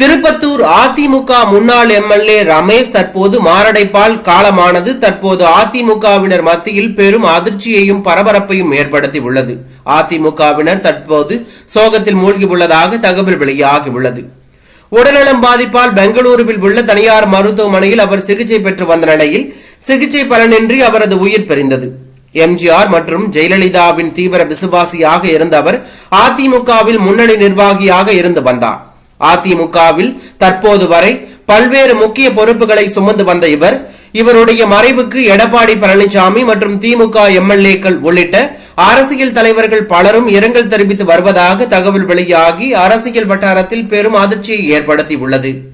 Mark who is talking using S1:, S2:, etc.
S1: திருப்பத்தூர் அதிமுக முன்னாள் எம்எல்ஏ ரமேஷ் தற்போது மாரடைப்பால் காலமானது. தற்போது அதிமுகவினர் மத்தியில் பெரும் அதிர்ச்சியையும் பரபரப்பையும் ஏற்படுத்தி உள்ளது அதிமுகவினர் தற்போது சோகத்தில் மூழ்கியுள்ளதாக தகவல் வெளியாகியுள்ளது. உடல்நலம் பாதிப்பால் பெங்களூருவில் உள்ள தனியார் மருத்துவமனையில் அவர் சிகிச்சை பெற்று வந்த நிலையில் சிகிச்சை பலனின்றி அவரது உயிர் பிரிந்தது. எம்ஜிஆர் மற்றும் ஜெயலலிதாவின் தீவிர விசுவாசியாக இருந்த அவர் அதிமுகவில் முன்னணி நிர்வாகியாக இருந்து வந்தார். அதிமுகவில் தற்போது வரை பல்வேறு முக்கிய பொறுப்புகளை சுமந்து வந்த இவர் இவருடைய மறைவுக்கு எடப்பாடி பழனிசாமி மற்றும் திமுக எம்எல்ஏக்கள் உள்ளிட்ட அரசியல் தலைவர்கள் பலரும் இரங்கல் தெரிவித்து வருவதாக தகவல் வெளியாகி அரசியல் வட்டாரத்தில் பெரும் அதிர்ச்சியை ஏற்படுத்தியுள்ளது.